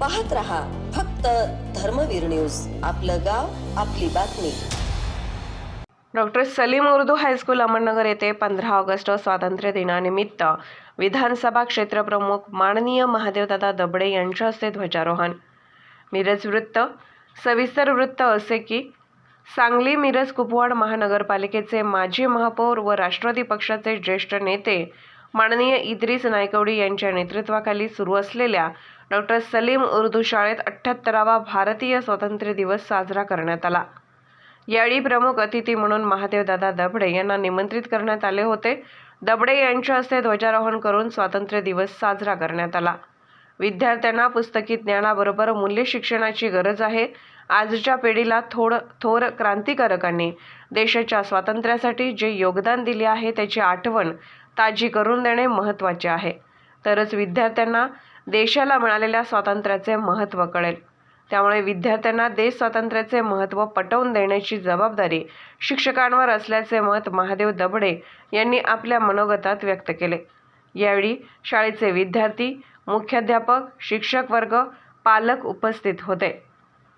पाहत रहा फक्त धर्मवीर न्यूज. आपलं गाव आपली बातमी. Doctor Salim Urdu high school Ahmednagar येथे पंधरा ऑगस्ट स्वातंत्र्य दिनानिमित्त विधानसभा क्षेत्रप्रमुख माननीय महादेवदादा दबडे यांच्या हस्ते ध्वजारोहण. मिरज वृत्त सविस्तर वृत्त असे की सांगली मिरज कुपवाड महानगरपालिकेचे माजी महापौर व राष्ट्रवादी पक्षाचे ज्येष्ठ नेते माननीय इद्रिस नायकवडी यांच्या नेतृत्वाखाली सुरू असलेल्या डॉक्टर सलीम उर्दू शाळेत अठ्ठ्याहत्तरावा भारतीय स्वातंत्र्य दिवस साजरा करण्यात आला. यावेळी प्रमुख अतिथी म्हणून महादेवदादा दबडे यांना निमंत्रित करण्यात आले होते. दबडे यांच्या हस्ते ध्वजारोहण करून स्वातंत्र्य दिवस साजरा करण्यात आला. विद्यार्थ्यांना पुस्तकी ज्ञानाबरोबर मूल्य शिक्षणाची गरज आहे. आजच्या पिढीला थोड थोर क्रांतिकारकांनी देशाच्या स्वातंत्र्यासाठी जे योगदान दिले आहे त्याची आठवण ताजी करून देणे महत्त्वाचे आहे. तरच विद्यार्थ्यांना देशाला मिळालेल्या स्वातंत्र्याचे महत्त्व कळेल. त्यामुळे विद्यार्थ्यांना देश स्वातंत्र्याचे महत्त्व पटवून देण्याची जबाबदारी शिक्षकांवर असल्याचे मत महादेव दबडे यांनी आपल्या मनोगतात व्यक्त केले. यावेळी शाळेचे विद्यार्थी मुख्याध्यापक शिक्षक वर्ग पालक उपस्थित होते.